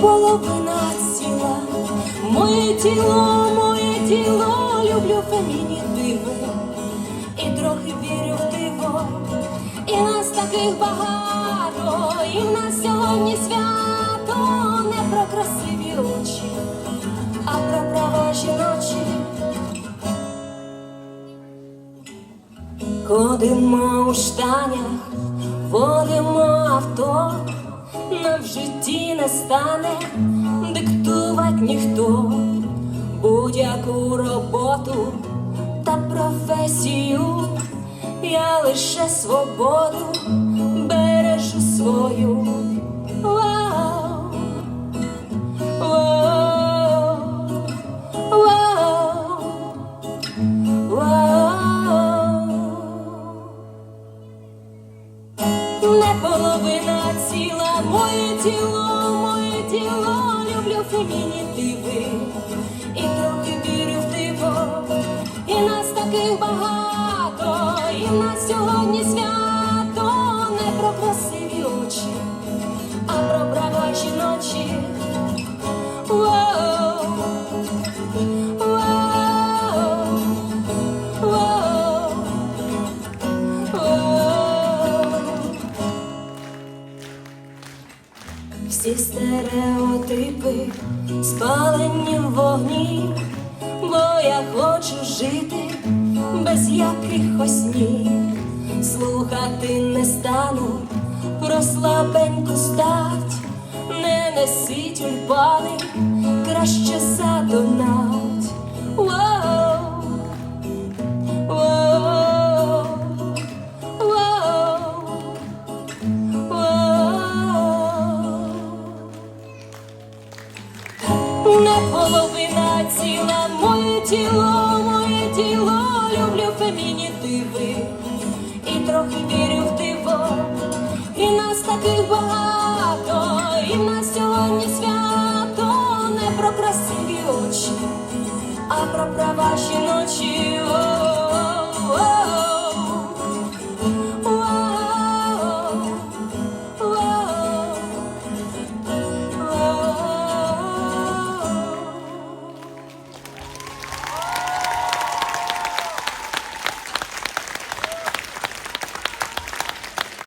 половина ціла, моє тіло, моє тіло, люблю фемінітиви, і трохи вірю в диво, і нас таких багато, і в нас сьогодні свято. Не про красиві Ходимо у штанях, водимо авто, нам в житті не стане диктувати ніхто будь-яку роботу та професію, я лише свободу бережу свою. Не половина ціла, моє тіло, моє тіло, люблю фемінітиви. І трохи вірю в диво, і нас таких багато, і в нас сьогодні свято Всі стереотипи спалені в вогні, бо я хочу жити без якихось ні, слухати не стану про слабеньку стать, не несіть тюльпани, краще задонать. Половина ціла, моє тіло, моє тіло, люблю фемінітиви і трохи вірю в диво, і нас таких багато, і в нас сьогодні свято не про красиві очі, а про права жіночі.